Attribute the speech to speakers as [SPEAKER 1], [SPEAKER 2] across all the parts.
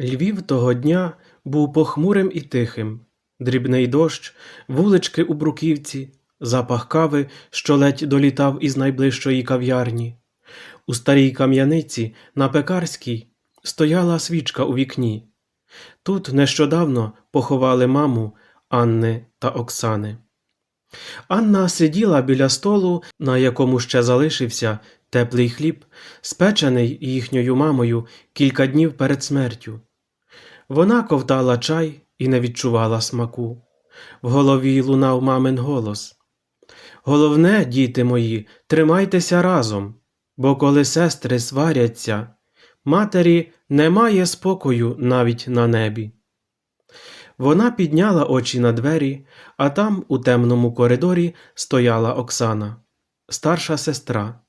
[SPEAKER 1] Львів того дня був похмурим і тихим. Дрібний дощ, вулички у бруківці, запах кави, що ледь долітав із найближчої кав'ярні. У старій кам'яниці на пекарській стояла свічка у вікні. Тут нещодавно поховали маму Анни та Оксани. Анна сиділа біля столу, на якому ще залишився теплий хліб, спечений їхньою мамою кілька днів перед смертю. Вона ковтала чай і не відчувала смаку. В голові лунав мамин голос. Головне, діти мої, тримайтеся разом, бо коли сестри сваряться, матері немає спокою навіть на небі. Вона підняла очі на двері, а там, у темному коридорі, стояла Оксана, старша сестра,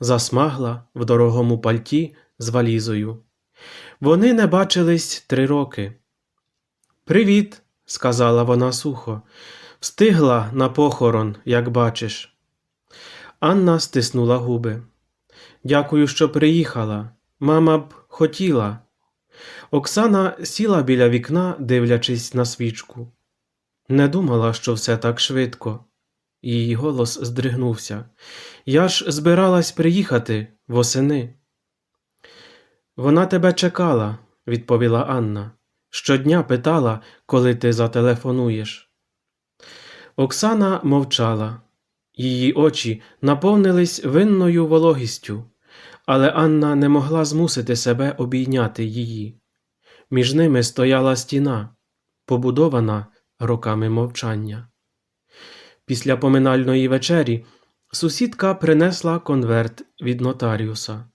[SPEAKER 1] засмагла в дорогому пальті з валізою. Вони не бачились три роки. Привіт, сказала вона сухо. Встигла на похорон, як бачиш. Анна стиснула губи. Дякую, що приїхала. Мама б хотіла. Оксана сіла біля вікна, дивлячись на свічку. Не думала, що все так швидко. Її голос здригнувся. Я ж збиралась приїхати восени. Вона тебе чекала, відповіла Анна. Щодня питала, коли ти зателефонуєш. Оксана мовчала. Її очі наповнились винною вологістю, але Анна не могла змусити себе обійняти її. Між ними стояла стіна, побудована роками мовчання. Після поминальної вечері сусідка принесла конверт від нотаріуса.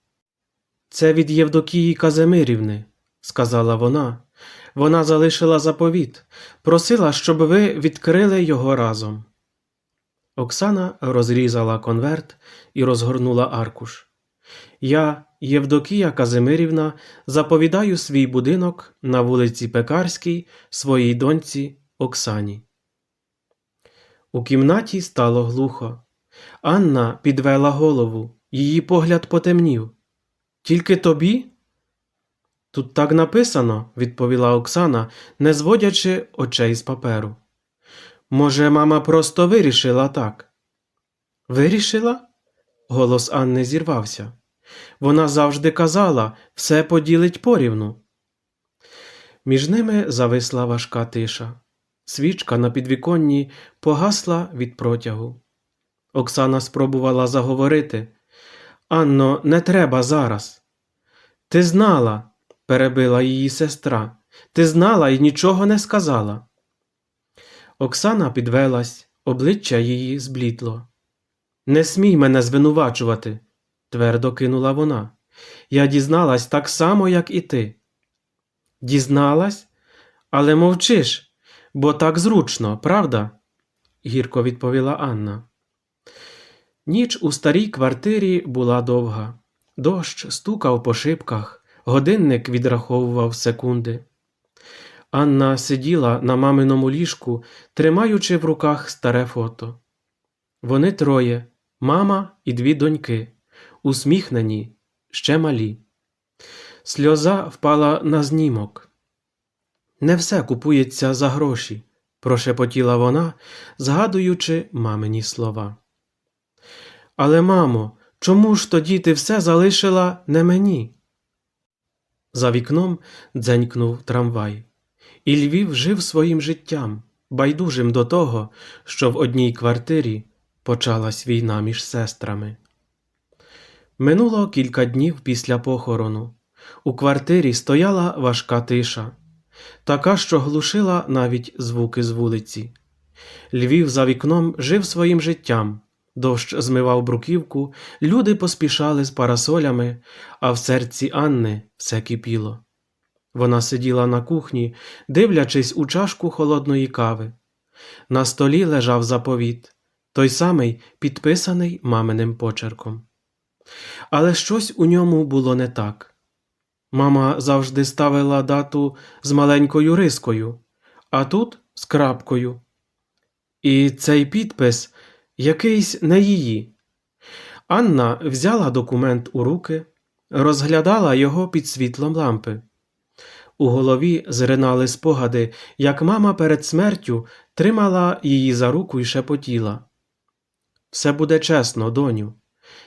[SPEAKER 1] Це від Євдокії Казимирівни, сказала вона. Вона залишила заповіт, просила, щоб ви відкрили його разом. Оксана розрізала конверт і розгорнула аркуш. Я, Євдокія Казимирівна, заповідаю свій будинок на вулиці Пекарській своїй доньці Оксані. У кімнаті стало глухо. Анна підвела голову, її погляд потемнів. Тільки тобі? Тут так написано, відповіла Оксана, не зводячи очей з паперу. Може, мама просто вирішила так? Вирішила? Голос Анни зірвався. Вона завжди казала все поділить порівну. Між ними зависла важка тиша. Свічка на підвіконні погасла від протягу. Оксана спробувала заговорити. Анно, не треба зараз. Ти знала, перебила її сестра. Ти знала і нічого не сказала. Оксана підвелась, обличчя її зблідло. Не смій мене звинувачувати, твердо кинула вона. Я дізналась так само, як і ти. Дізналась, але мовчиш, бо так зручно, правда? гірко відповіла Анна. Ніч у старій квартирі була довга. Дощ стукав по шибках, годинник відраховував секунди. Анна сиділа на маминому ліжку, тримаючи в руках старе фото. Вони троє мама і дві доньки, усміхнені, ще малі. Сльоза впала на знімок. Не все купується за гроші, прошепотіла вона, згадуючи мамині слова. Але, мамо, чому ж тоді ти все залишила не мені? За вікном дзенькнув трамвай, і Львів жив своїм життям, байдужим до того, що в одній квартирі почалась війна між сестрами. Минуло кілька днів після похорону. У квартирі стояла важка тиша, така, що глушила навіть звуки з вулиці. Львів за вікном жив своїм життям. Дощ змивав бруківку, люди поспішали з парасолями, а в серці Анни все кипіло. Вона сиділа на кухні, дивлячись у чашку холодної кави. На столі лежав заповіт, той самий підписаний маминим почерком. Але щось у ньому було не так. Мама завжди ставила дату з маленькою рискою, а тут з крапкою. І цей підпис якийсь не її. Анна взяла документ у руки, розглядала його під світлом лампи. У голові зринали спогади, як мама перед смертю тримала її за руку і шепотіла. Все буде чесно, доню,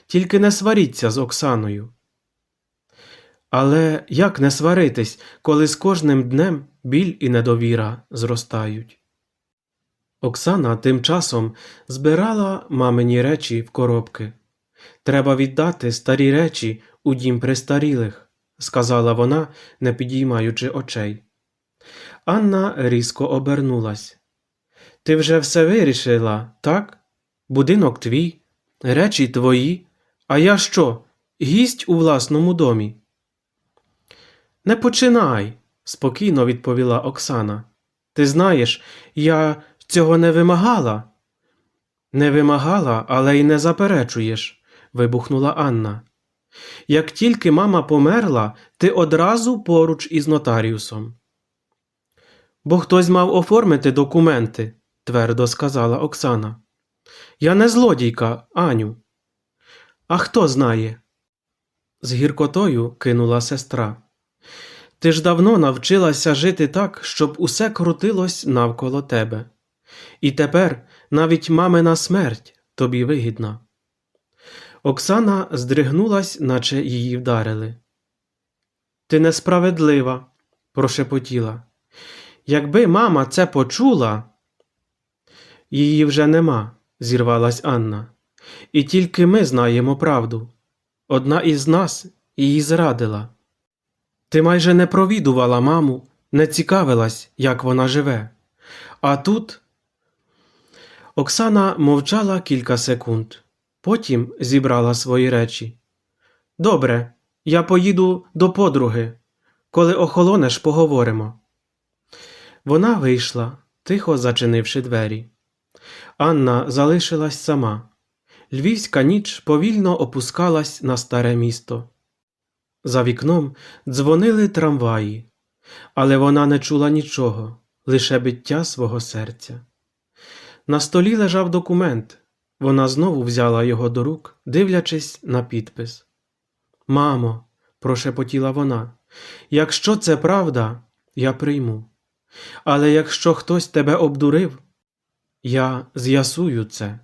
[SPEAKER 1] тільки не сваріться з Оксаною. Але як не сваритись, коли з кожним днем біль і недовіра зростають? Оксана тим часом збирала мамині речі в коробки. Треба віддати старі речі у дім престарілих, сказала вона, не підіймаючи очей. Анна різко обернулась. Ти вже все вирішила, так? Будинок твій, речі твої, а я що, гість у власному домі? Не починай, спокійно відповіла Оксана. Ти знаєш, я цього не вимагала. Не вимагала, але й не заперечуєш, вибухнула Анна. Як тільки мама померла, ти одразу поруч із нотаріусом. Бо хтось мав оформити документи, твердо сказала Оксана. Я не злодійка, Аню. А хто знає? З гіркотою кинула сестра. Ти ж давно навчилася жити так, щоб усе крутилось навколо тебе. І тепер навіть мамина смерть тобі вигідна. Оксана здригнулась, наче її вдарили. Ти несправедлива, прошепотіла. Якби мама це почула. Її вже нема, зірвалась Анна. І тільки ми знаємо правду. Одна із нас її зрадила. Ти майже не провідувала маму, не цікавилась, як вона живе. А тут Оксана мовчала кілька секунд, потім зібрала свої речі. Добре, я поїду до подруги. Коли охолонеш, поговоримо. Вона вийшла, тихо зачинивши двері. Анна залишилась сама. Львівська ніч повільно опускалась на старе місто. За вікном дзвонили трамваї, але вона не чула нічого, лише биття свого серця. На столі лежав документ. Вона знову взяла його до рук, дивлячись на підпис. Мамо, прошепотіла вона, якщо це правда, я прийму. Але якщо хтось тебе обдурив, я з'ясую це.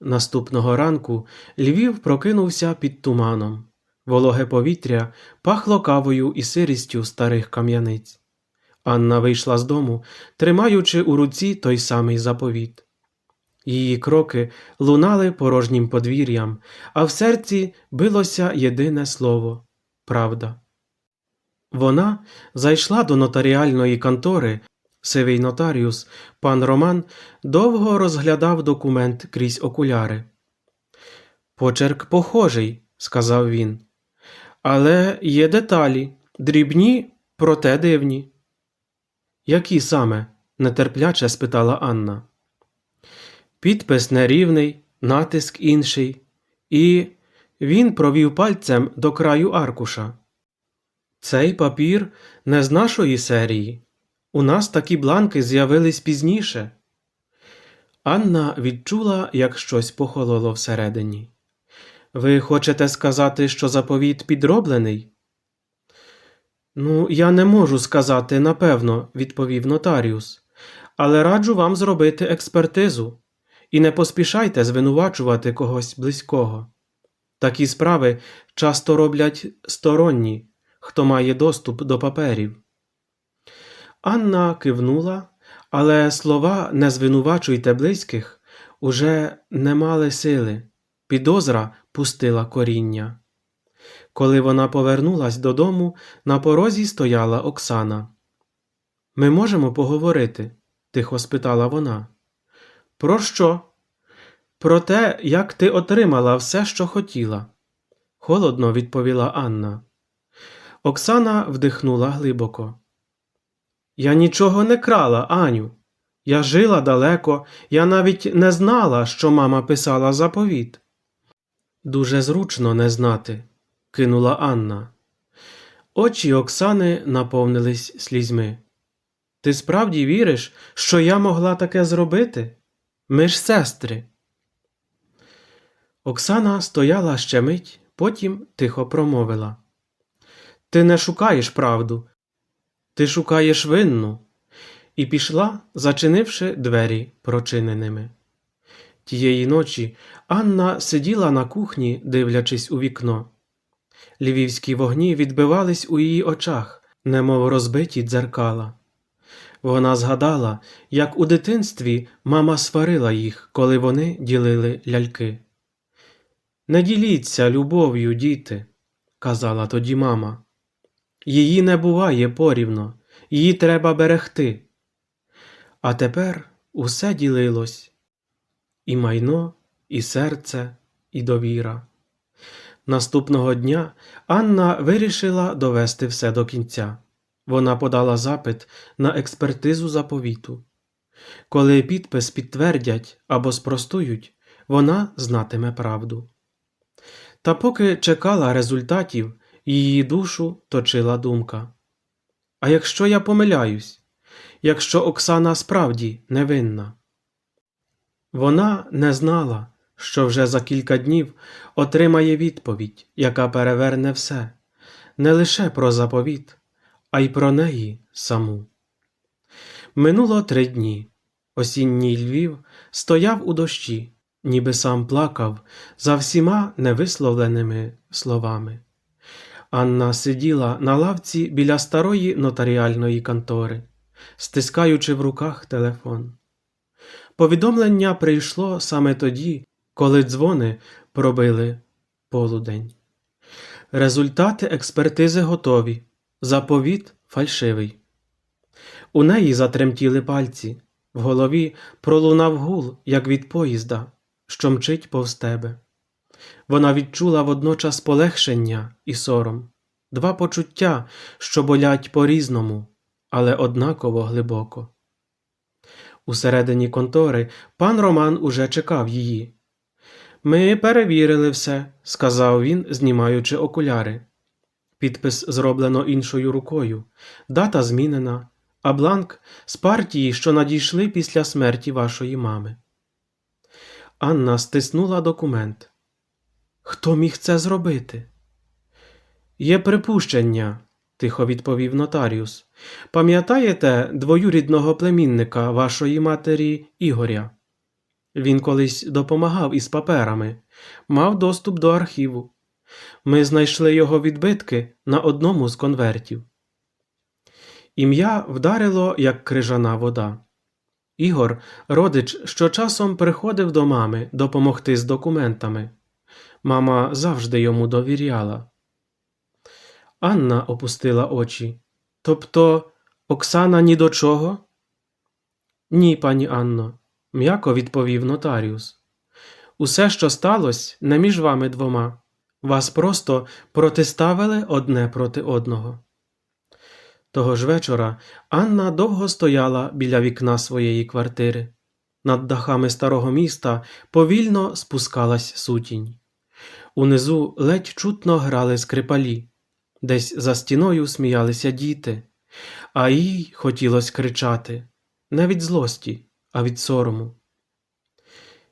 [SPEAKER 1] Наступного ранку Львів прокинувся під туманом. Вологе повітря пахло кавою і сирістю старих кам'яниць. Анна вийшла з дому, тримаючи у руці той самий заповіт. Її кроки лунали порожнім подвір'ям, а в серці билося єдине слово правда. Вона зайшла до нотаріальної контори. Сивий нотаріус, пан Роман, довго розглядав документ крізь окуляри. Почерк похожий, сказав він. Але є деталі, дрібні, проте дивні. Які саме? нетерпляче спитала Анна. Підпис нерівний, натиск інший, і він провів пальцем до краю аркуша. Цей папір не з нашої серії. У нас такі бланки з'явились пізніше. Анна відчула, як щось похололо всередині. Ви хочете сказати, що заповіт підроблений? Ну, я не можу сказати напевно, відповів нотаріус, але раджу вам зробити експертизу і не поспішайте звинувачувати когось близького. Такі справи часто роблять сторонні, хто має доступ до паперів. Анна кивнула, але слова не звинувачуйте близьких уже не мали сили. Підозра пустила коріння. Коли вона повернулась додому, на порозі стояла Оксана. Ми можемо поговорити? тихо спитала вона. Про що? Про те, як ти отримала все, що хотіла, холодно відповіла Анна. Оксана вдихнула глибоко. Я нічого не крала, Аню. Я жила далеко, я навіть не знала, що мама писала заповіт. Дуже зручно не знати, кинула Анна. Очі Оксани наповнились слізьми. Ти справді віриш, що я могла таке зробити? Ми ж сестри. Оксана стояла ще мить, потім тихо промовила. Ти не шукаєш правду, Ти шукаєш винну. І пішла, зачинивши двері прочиненими. Тієї ночі Анна сиділа на кухні, дивлячись у вікно. Львівські вогні відбивались у її очах, немов розбиті дзеркала. Вона згадала, як у дитинстві мама сварила їх, коли вони ділили ляльки. Не діліться любов'ю, діти, казала тоді мама. Її не буває порівно, її треба берегти. А тепер усе ділилось і майно, і серце, і довіра. Наступного дня Анна вирішила довести все до кінця. Вона подала запит на експертизу заповіту. Коли підпис підтвердять або спростують, вона знатиме правду. Та поки чекала результатів, її душу точила думка. А якщо я помиляюсь, якщо Оксана справді невинна? Вона не знала, що вже за кілька днів отримає відповідь, яка переверне все, не лише про заповіт, а й про неї саму. Минуло три дні. Осінній Львів стояв у дощі, ніби сам плакав за всіма невисловленими словами. Анна сиділа на лавці біля старої нотаріальної контори, стискаючи в руках телефон. Повідомлення прийшло саме тоді, коли дзвони пробили полудень. Результати експертизи готові, заповіт фальшивий. У неї затремтіли пальці, в голові пролунав гул, як від поїзда, що мчить повз тебе. Вона відчула водночас полегшення і сором, два почуття, що болять по-різному, але однаково глибоко. Усередині контори пан Роман уже чекав її. Ми перевірили все, сказав він, знімаючи окуляри. Підпис зроблено іншою рукою, дата змінена, а бланк з партії, що надійшли після смерті вашої мами. Анна стиснула документ. Хто міг це зробити? Є припущення, тихо відповів нотаріус. Пам'ятаєте двоюрідного племінника вашої матері Ігоря? Він колись допомагав із паперами, мав доступ до архіву. Ми знайшли його відбитки на одному з конвертів. Ім'я вдарило, як крижана вода. Ігор, родич, що часом приходив до мами допомогти з документами. Мама завжди йому довіряла. Анна опустила очі. Тобто Оксана ні до чого? Ні, пані Анно, м'яко відповів нотаріус. Усе, що сталося, не між вами двома. Вас просто протиставили одне проти одного. Того ж вечора Анна довго стояла біля вікна своєї квартири. Над дахами старого міста повільно спускалась сутінь. Унизу ледь чутно грали скрипалі, десь за стіною сміялися діти, а їй хотілося кричати не від злості, а від сорому.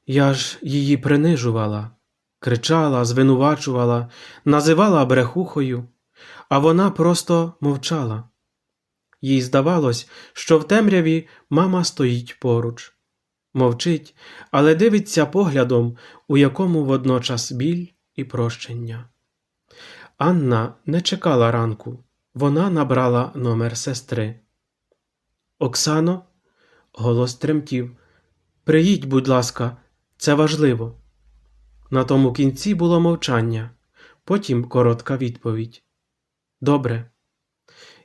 [SPEAKER 1] Я ж її принижувала, кричала, звинувачувала, називала брехухою, а вона просто мовчала. Їй здавалось, що в темряві мама стоїть поруч, мовчить, але дивиться поглядом, у якому водночас біль і прощення. Анна не чекала ранку, вона набрала номер сестри. Оксано, голос тремтів. Приїдь, будь ласка, це важливо. На тому кінці було мовчання, потім коротка відповідь. Добре.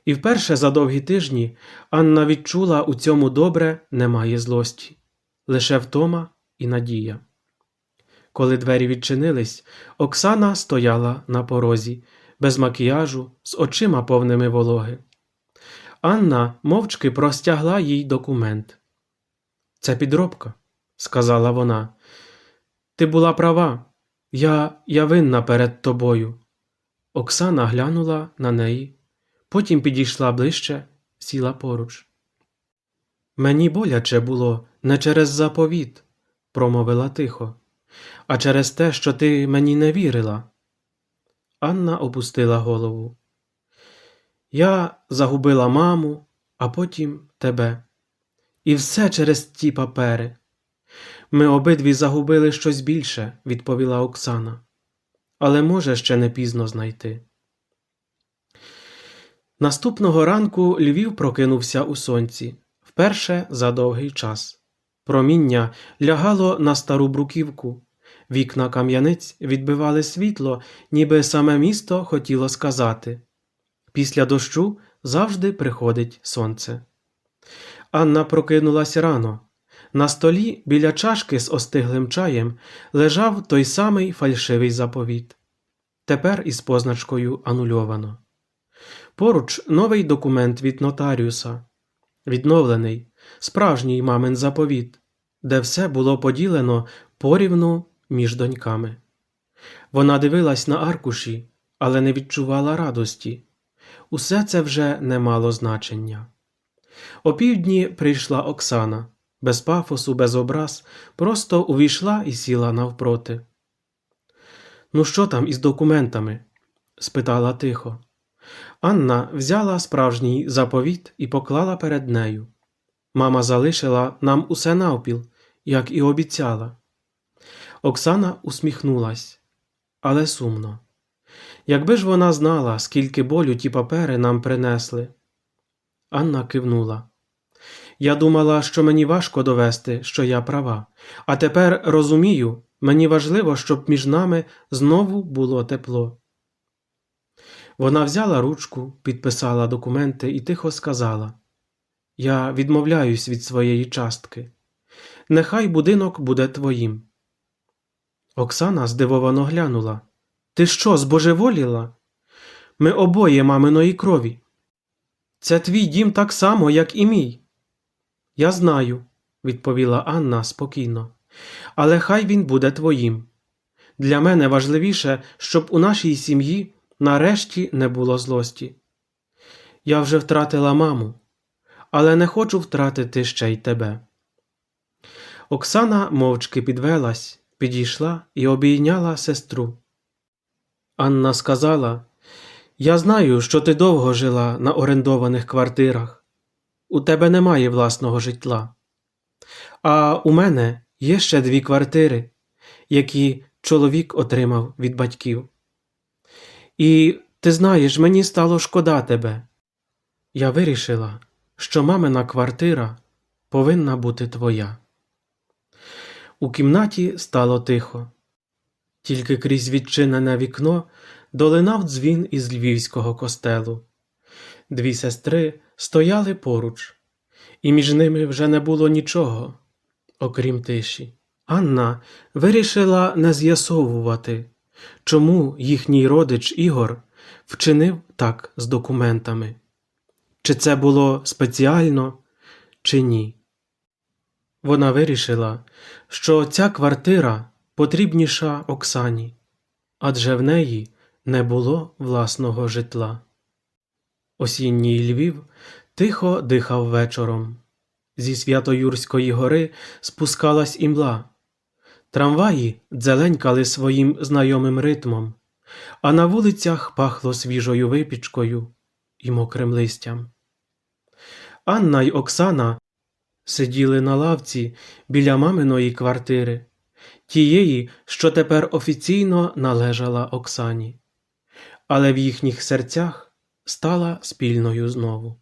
[SPEAKER 1] І вперше за довгі тижні Анна відчула у цьому добре немає злості, лише втома і надія. Коли двері відчинились, Оксана стояла на порозі, без макіяжу, з очима повними вологи. Анна мовчки простягла їй документ. Це підробка, сказала вона. Ти була права. Я, я винна перед тобою. Оксана глянула на неї, потім підійшла ближче, сіла поруч. Мені боляче було не через заповіт, промовила тихо, а через те, що ти мені не вірила. Анна опустила голову. Я загубила маму, а потім тебе. І все через ті папери. Ми обидві загубили щось більше, відповіла Оксана. Але може ще не пізно знайти. Наступного ранку Львів прокинувся у сонці вперше за довгий час. Проміння лягало на стару бруківку. Вікна кам'яниць відбивали світло, ніби саме місто хотіло сказати після дощу завжди приходить сонце. Анна прокинулась рано. На столі біля чашки з остиглим чаєм лежав той самий фальшивий заповіт. Тепер із позначкою анульовано. Поруч новий документ від нотаріуса, відновлений, справжній мамин заповіт, де все було поділено порівну між доньками. Вона дивилась на аркуші, але не відчувала радості. Усе це вже не мало значення. Опівдні прийшла Оксана, без пафосу, без образ, просто увійшла і сіла навпроти. Ну, що там із документами? спитала тихо. Анна взяла справжній заповіт і поклала перед нею. Мама залишила нам усе навпіл, як і обіцяла. Оксана усміхнулась, але сумно. Якби ж вона знала, скільки болю ті папери нам принесли. Анна кивнула. Я думала, що мені важко довести, що я права, а тепер розумію, мені важливо, щоб між нами знову було тепло. Вона взяла ручку, підписала документи і тихо сказала Я відмовляюсь від своєї частки. Нехай будинок буде твоїм. Оксана здивовано глянула. Ти що, збожеволіла? Ми обоє маминої крові. Це твій дім так само, як і мій. Я знаю, відповіла Анна спокійно, але хай він буде твоїм. Для мене важливіше, щоб у нашій сім'ї нарешті не було злості. Я вже втратила маму, але не хочу втратити ще й тебе. Оксана мовчки підвелась, підійшла і обійняла сестру. Анна сказала Я знаю, що ти довго жила на орендованих квартирах. У тебе немає власного житла. А у мене є ще дві квартири, які чоловік отримав від батьків. І ти знаєш, мені стало шкода тебе. Я вирішила, що мамина квартира повинна бути твоя. У кімнаті стало тихо. Тільки крізь відчинене вікно долинав дзвін із львівського костелу. Дві сестри стояли поруч, і між ними вже не було нічого, окрім тиші. Анна вирішила не з'ясовувати, чому їхній родич Ігор вчинив так з документами, чи це було спеціально, чи ні. Вона вирішила, що ця квартира потрібніша Оксані, адже в неї не було власного житла. Осінній Львів тихо дихав вечором. Зі Святоюрської гори спускалась імла. Трамваї дзеленькали своїм знайомим ритмом, а на вулицях пахло свіжою випічкою і мокрим листям. Анна й Оксана сиділи на лавці біля маминої квартири, тієї, що тепер офіційно належала Оксані, але в їхніх серцях стала спільною знову.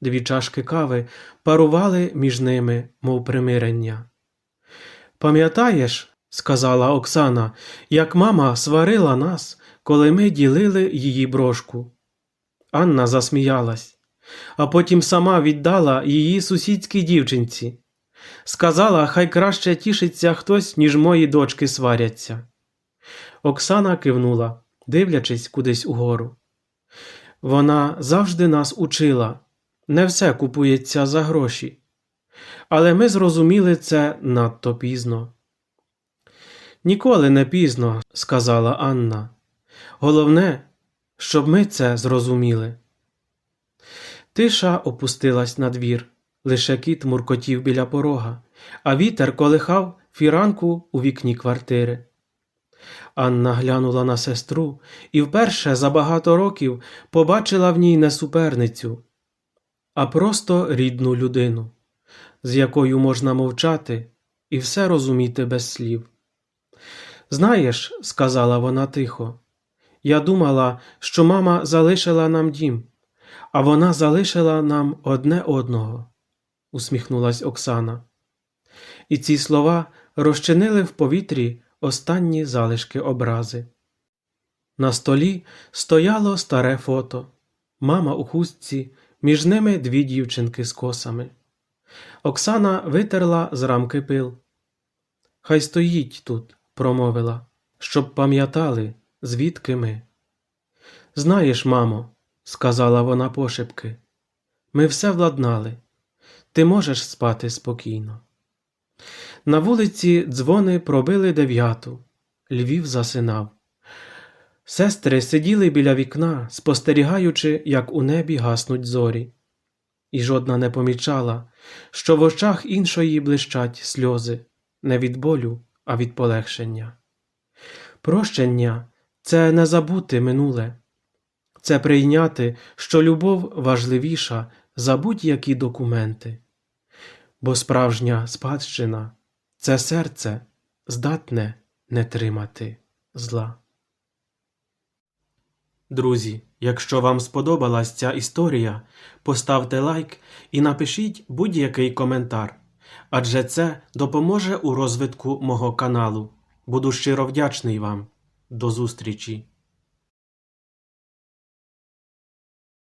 [SPEAKER 1] Дві чашки кави парували між ними, мов примирення. Пам'ятаєш, сказала Оксана, як мама сварила нас, коли ми ділили її брошку. Анна засміялась, а потім сама віддала її сусідській дівчинці. Сказала, хай краще тішиться хтось, ніж мої дочки сваряться. Оксана кивнула, дивлячись кудись угору. Вона завжди нас учила не все купується за гроші. Але ми зрозуміли це надто пізно. Ніколи не пізно, сказала Анна. Головне, щоб ми це зрозуміли. Тиша опустилась на двір, лише кіт муркотів біля порога, а вітер колихав фіранку у вікні квартири. Анна глянула на сестру і вперше за багато років побачила в ній не суперницю, а просто рідну людину, з якою можна мовчати і все розуміти без слів. Знаєш, сказала вона тихо, я думала, що мама залишила нам дім, а вона залишила нам одне одного, усміхнулась Оксана. І ці слова розчинили в повітрі останні залишки образи. На столі стояло старе фото, мама у хустці, між ними дві дівчинки з косами. Оксана витерла з рамки пил. Хай стоїть тут, промовила, щоб пам'ятали, звідки ми. Знаєш, мамо, сказала вона пошепки, ми все владнали. Ти можеш спати спокійно. На вулиці дзвони пробили дев'яту. Львів засинав. Сестри сиділи біля вікна, спостерігаючи, як у небі гаснуть зорі. І жодна не помічала, що в очах іншої блищать сльози не від болю, а від полегшення. Прощення це не забути минуле, це прийняти, що любов важливіша за будь-які документи. Бо справжня спадщина це серце здатне не тримати зла. Друзі, якщо вам сподобалась ця історія, поставте лайк і напишіть будь-який коментар, адже це допоможе у розвитку мого каналу. Буду щиро вдячний вам. До зустрічі!